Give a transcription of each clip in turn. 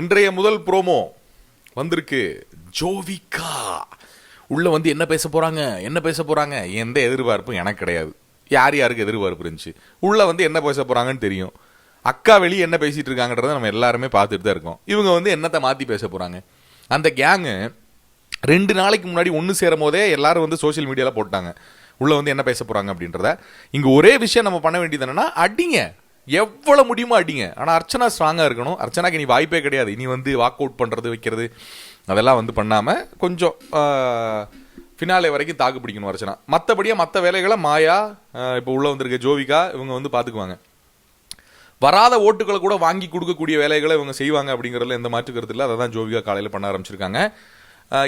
இன்றைய முதல் ப்ரோமோ வந்திருக்கு ஜோவிகா. உள்ள வந்து என்ன பேச போறாங்க? என்ன பேச போறாங்க? எந்த எதிர்பார்ப்பும் எனக்கு கிடையாது. யார் யாருக்கு எதிர்பார்ப்பு இருந்துச்சு? உள்ள வந்து என்ன பேச போறாங்கன்னு தெரியும். அக்கா வெளியே என்ன பேசிட்டு இருக்காங்கன்றத நம்ம எல்லாருமே பார்த்துட்டு தான் இருக்கோம். இவங்க வந்து என்னத்தை மாத்தி பேச போறாங்க? அந்த கேங்கு ரெண்டு நாளைக்கு முன்னாடி ஒன்று சேரும் போதே எல்லாரும் வந்து சோஷியல் மீடியாவில் போட்டாங்க. உள்ள வந்து என்ன பேச போறாங்க அப்படின்றத. இங்க ஒரே விஷயம் நம்ம பண்ண வேண்டியது என்னன்னா அடிங்க. எவ்வளவு முடியுமோ அடிங்க. ஆனால் அர்ச்சனா ஸ்ட்ராங்காக இருக்கணும். அர்ச்சனாக்கு இனி வாய்ப்பே கிடையாது. இனி வந்து வாக் அவுட் பண்ணுறது வைக்கிறது அதெல்லாம் வந்து பண்ணாமல் கொஞ்சம் ஃபினாலே வரைக்கும் தாக்கு பிடிக்கணும் அர்ச்சனா. மற்றபடியாக மற்ற வேலைகளை மாயா இப்போ உள்ள வந்திருக்க ஜோவிகா இவங்க வந்து பார்த்துக்குவாங்க வராத ஓட்டுகளை கூட வாங்கி கொடுக்கக்கூடிய வேலைகளை இவங்க செய்வாங்க அப்படிங்கிறதுல எந்த மாற்று கருத்து இல்லை. அதை தான் ஜோவிகா காலையில் பண்ண ஆரம்பிச்சிருக்காங்க.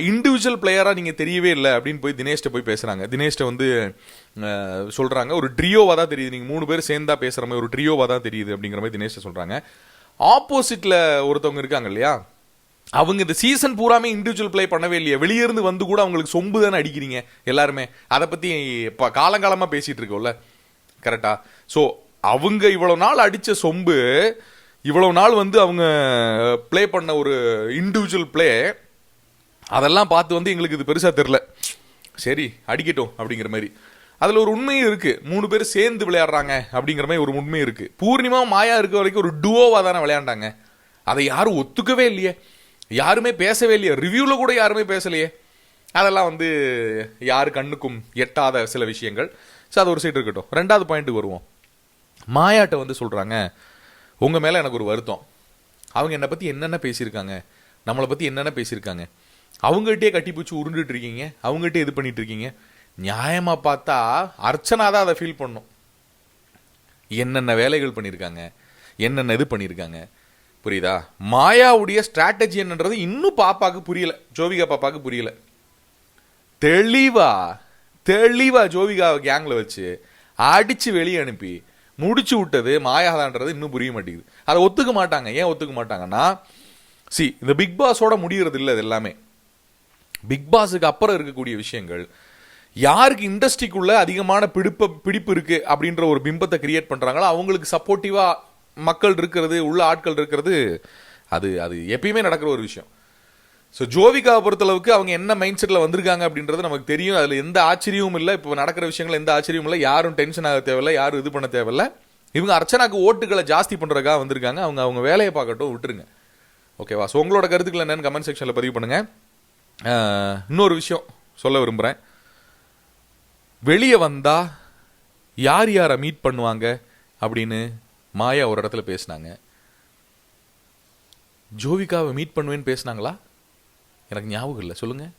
இண்டிவிஜுவல் பிளேயராக நீங்கள் தெரியவே இல்லை அப்படின்னு போய் தினேஷ்ட போய் பேசுகிறாங்க தினேஷ்ட வந்து சொல்கிறாங்க ஒரு ட்ரியோவாக தான் தெரியுது. நீங்கள் மூணு பேர் சேர்ந்தா பேசுகிற மாதிரி ஒரு ட்ரியோவாக தான் தெரியுது அப்படிங்கிற மாதிரி தினேஷ்ட சொல்கிறாங்க ஆப்போசிட்டில் ஒருத்தவங்க இருக்காங்க இல்லையா? அவங்க இந்த சீசன் பூராமே இண்டிவிஜுவல் ப்ளே பண்ணவே இல்லையே. வெளியே இருந்து வந்து கூட அவங்களுக்கு சொம்பு தானே அடிக்கிறீங்க எல்லாருமே. அதை பற்றி இப்போ காலங்காலமாக பேசிகிட்டு இருக்கோம்ல. கரெக்டா ஸோ அவங்க இவ்வளோ நாள் அடித்த சொம்பு இவ்வளோ நாள் வந்து அவங்க ப்ளே பண்ண ஒரு இண்டிவிஜுவல் ப்ளே அதெல்லாம் பார்த்து வந்து எங்களுக்கு இது பெருசாக தெரில சரி அடிக்கட்டும் அப்படிங்கிற மாதிரி. அதில் ஒரு உண்மையும் இருக்குது மூணு பேர் சேர்ந்து விளையாடுறாங்க அப்படிங்கிற மாதிரி ஒரு உண்மை இருக்குது பூர்ணிமா மாயா இருக்க வரைக்கும் ஒரு டுவோவாக தானே விளையாண்டாங்க. அதை யாரும் ஒத்துக்கவே இல்லையே. யாருமே பேசவே இல்லையே. ரிவ்யூவில் கூட யாருமே பேசலையே. அதெல்லாம் வந்து யார் கண்ணுக்கும் எட்டாத சில விஷயங்கள். ஸோ அது ஒரு சைடு இருக்கட்டும். ரெண்டாவது பாயிண்ட்டுக்கு வருவோம். மாயாட்ட வந்து சொல்கிறாங்க உங்கள் மேலே எனக்கு ஒரு வருத்தம். அவங்க என்னை பற்றி என்னென்ன பேசியிருக்காங்க? நம்மளை பற்றி என்னென்ன பேசியிருக்காங்க? அவங்ககிட்டயே கட்டி பிடிச்சி உருண்டுட்டு இருக்கீங்க. அவங்ககிட்ட இது பண்ணிட்டு இருக்கீங்க. நியாயமா பார்த்தா அர்ச்சனா தான் அதை ஃபீல் பண்ணும். என்னென்ன வேலைகள் பண்ணியிருக்காங்க என்னென்ன இது பண்ணியிருக்காங்க புரியுதா? மாயாவுடைய ஸ்ட்ராட்டஜி என்னன்றது இன்னும் பாப்பாவுக்கு புரியல. ஜோவிகா பாப்பாவுக்கு புரியல. தெளிவா தெளிவா ஜோவிகா கேங்கில் வச்சு அடிச்சு வெளியே அனுப்பி முடிச்சு விட்டது மாயாதான்றது இன்னும் புரிய மாட்டேங்குது. அதை ஒத்துக்க மாட்டாங்க. ஏன் ஒத்துக்க மாட்டாங்கன்னா சி இந்த பிக் பாஸோட முடிகிறது இல்லை இது எல்லாமே. பிக் பாஸுக்கு அப்புறம் இருக்கக்கூடிய விஷயங்கள். யாருக்கு இண்டஸ்ட்ரிக்குள்ள அதிகமான பிடிப்ப பிடிப்பு இருக்கு அப்படின்ற ஒரு பிம்பத்தை கிரியேட் பண்றாங்களோ அவங்களுக்கு சப்போர்ட்டிவா மக்கள் இருக்கிறது உள்ள ஆட்கள் இருக்கிறது அது அது எப்பயுமே நடக்கிற ஒரு விஷயம். ஸோ ஜோவிகாவை பொறுத்தளவுக்கு அவங்க என்ன மைண்ட் செட்டில் வந்திருக்காங்க அப்படின்றது நமக்கு தெரியும். அதில் எந்த ஆச்சரியமும் இல்லை. இப்போ நடக்கிற விஷயங்கள் எந்த ஆச்சரியமும் இல்லை. யாரும் டென்ஷன் ஆக தேவையில்லை யாரும் இது பண்ண தேவையில்ல. இவங்க அர்ச்சனாக்கு ஓட்டுகளை ஜாஸ்தி பண்ணுறதுக்காக வந்திருக்காங்க. அவங்க அவங்க வேலையை பார்க்கட்டும் விட்டுருங்க. ஓகேவா ஸோ உங்களோட கருத்துக்கள் என்னன்னு கமெண்ட் செக்ஷனில் பதிவு பண்ணுங்கள் இன்னொரு விஷயம் சொல்ல விரும்புகிறேன் வெளியே வந்தால் யார் யாரை மீட் பண்ணுவாங்க அப்படின்னு மாயா ஒரு இடத்துல பேசினாங்க. ஜோவிகாவை மீட் பண்ணுவேன்னு பேசுனாங்களா? எனக்கு ஞாபகம் இல்லை. சொல்லுங்கள்